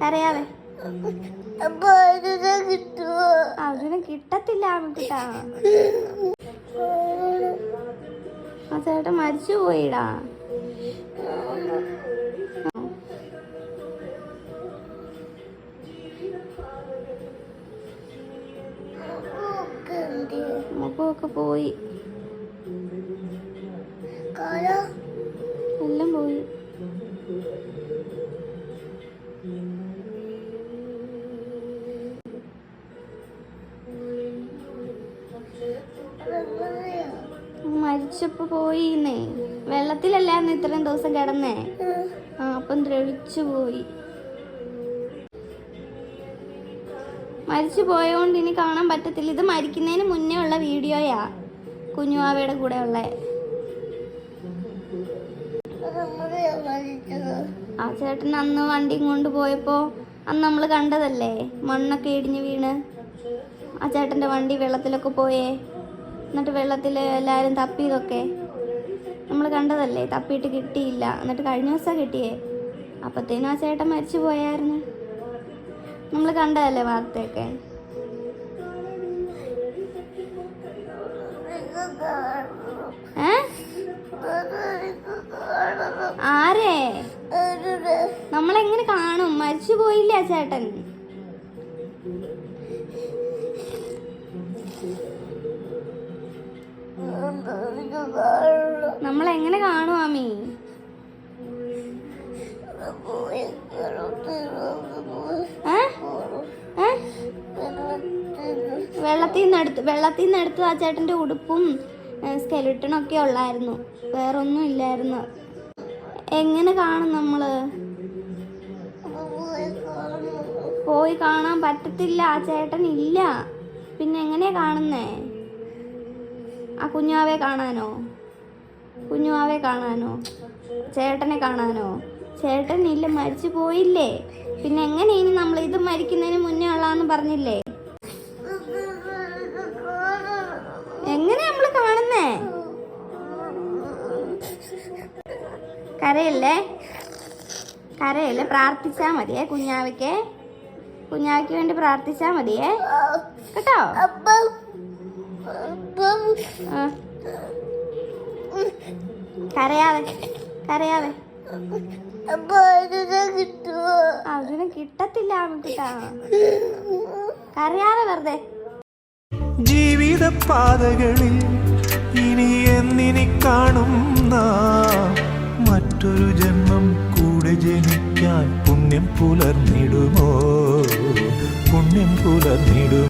കരയാതെ. അർജുന കിട്ടത്തില്ല ആമിക്കുട്ടാ ആ ചേട്ടൻ മരിച്ചു പോയിടാ. മുഖമൊക്കെ പോയി. മരിച്ചപ്പോ പോയിന്നേ. വെള്ളത്തിലല്ലായിരുന്നു ഇത്രയും ദിവസം കിടന്നേ. ആ അപ്പം ദ്രവിച്ചു പോയി. മരിച്ചു പോയോണ്ട് ഇനി കാണാൻ പറ്റത്തില്ല. ഇത് മരിക്കുന്നതിന് മുന്നേ ഉള്ള വീഡിയോയാ. കുഞ്ഞുവാവയുടെ കൂടെ ഉള്ള. ആ ചേട്ടൻ അന്ന് വണ്ടിയും കൊണ്ട് പോയപ്പോ അന്ന് നമ്മൾ കണ്ടതല്ലേ? മണ്ണൊക്കെ ഇടിഞ്ഞു വീണ്. ആ ചേട്ടന്റെ വണ്ടി വെള്ളത്തിലൊക്കെ പോയേ. എന്നിട്ട് വെള്ളത്തിൽ എല്ലാവരും തപ്പിയതൊക്കെ നമ്മൾ കണ്ടതല്ലേ തപ്പിയിട്ട് കിട്ടിയില്ല. എന്നിട്ട് കഴിഞ്ഞ ദിവസം കിട്ടിയേ. അപ്പത്തേനും ആ ചേട്ടൻ മരിച്ചു പോയായിരുന്നു. നമ്മൾ കണ്ടതല്ലേ വാർത്തയൊക്കെ? ആരേ? നമ്മളെങ്ങനെ കാണും? മരിച്ചു പോയില്ലേ ചേട്ടൻ. നമ്മളെങ്ങനെ കാണും ആമി? വെള്ളത്തിൽ നിന്ന് എടുത്ത് വെള്ളത്തിൽ നിന്ന് എടുത്ത് ആ ചേട്ടന്റെ ഉടുപ്പും സ്കെലിട്ടണൊക്കെ ഉള്ളായിരുന്നു. വേറൊന്നും ഇല്ലായിരുന്നു. എങ്ങനെ കാണും നമ്മൾ? പോയി കാണാൻ പറ്റത്തില്ല. ആ ചേട്ടൻ ഇല്ല. പിന്നെ എങ്ങനെയാ കാണുന്നേ? ആ കുഞ്ഞാവെ കാണാനോ? കുഞ്ഞുവാവെ കാണാനോ? ചേട്ടനെ കാണാനോ? ചേട്ടൻ ഇല്ല മരിച്ചു പോയില്ലേ? പിന്നെ എങ്ങനെ ഇനി നമ്മൾ ഇത് മരിക്കുന്നതിന് മുന്നേ ഉള്ളാന്ന് പറഞ്ഞില്ലേ? എങ്ങനെ നമ്മൾ കാണുന്നേ? കരയല്ലേ? കരയല്ലേ? പ്രാർത്ഥിച്ചാ മതിയേ കുഞ്ഞാവയ്ക്ക്? കുഞ്ഞാവയ്ക്ക് വേണ്ടി പ്രാർത്ഥിച്ചാ മതിയേ? കേട്ടോ? കരയാവേ ആ. കരയാതെ കരയാതെ. അപ്പൊ അതിനെ കിട്ടത്തില്ല ആമിക്കുട്ടാ കരയാതെ വെറുതെ. ജീവിത പാതകളിൽ ഇനി എന്നിനി കാണുന്ന മറ്റൊരു ജന്മം കൂടെ ജനിക്കാൻ പുണ്യം പുലർന്നിടുമോ? പുണ്യം പുലർന്നിടും